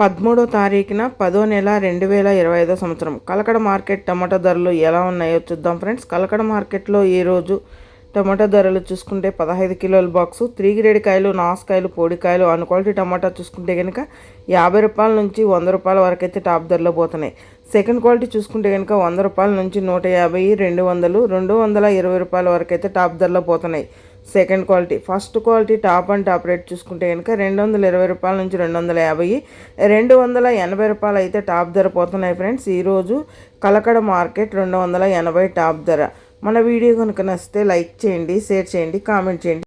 పదమూడో తారీఖున పదో నెల రెండు వేల ఇరవై ఐదో సంవత్సరం. కలకడ మార్కెట్ టమాటా ధరలు ఎలా ఉన్నాయో చూద్దాం ఫ్రెండ్స్. కలకడ మార్కెట్లో ఈరోజు టమాటా ధరలు చూసుకుంటే పదహైదు కిలోల బాక్సు త్రీ గ్రేడ్ కాయలు నాసుకాయలు పొడికాయలు అన్ క్వాలిటీ టమాటా చూసుకుంటే కనుక యాభై రూపాయల నుంచి వంద రూపాయల వరకు అయితే టాప్ ధరలో పోతున్నాయి. సెకండ్ క్వాలిటీ చూసుకుంటే కనుక వంద రూపాయల నుంచి నూట యాభై రెండు వందలు రెండు వందల ఇరవై రూపాయల వరకు అయితే టాప్ ధరలో పోతున్నాయి. Second quality. First quality top and top rate చూసుకుంటే కనుక రెండు వందల ఇరవై రూపాయల నుంచి రెండు వందల యాభై. రెండు వందల ఎనభై రూపాయలు అయితే టాప్ ధర పోతున్నాయి ఫ్రెండ్స్. ఈరోజు కలకడ మార్కెట్ రెండు వందల ఎనభై టాప్ ధర. మన వీడియో కనుక నచ్చితే లైక్ చేయండి షేర్ చేయండి కామెంట్ చేయండి.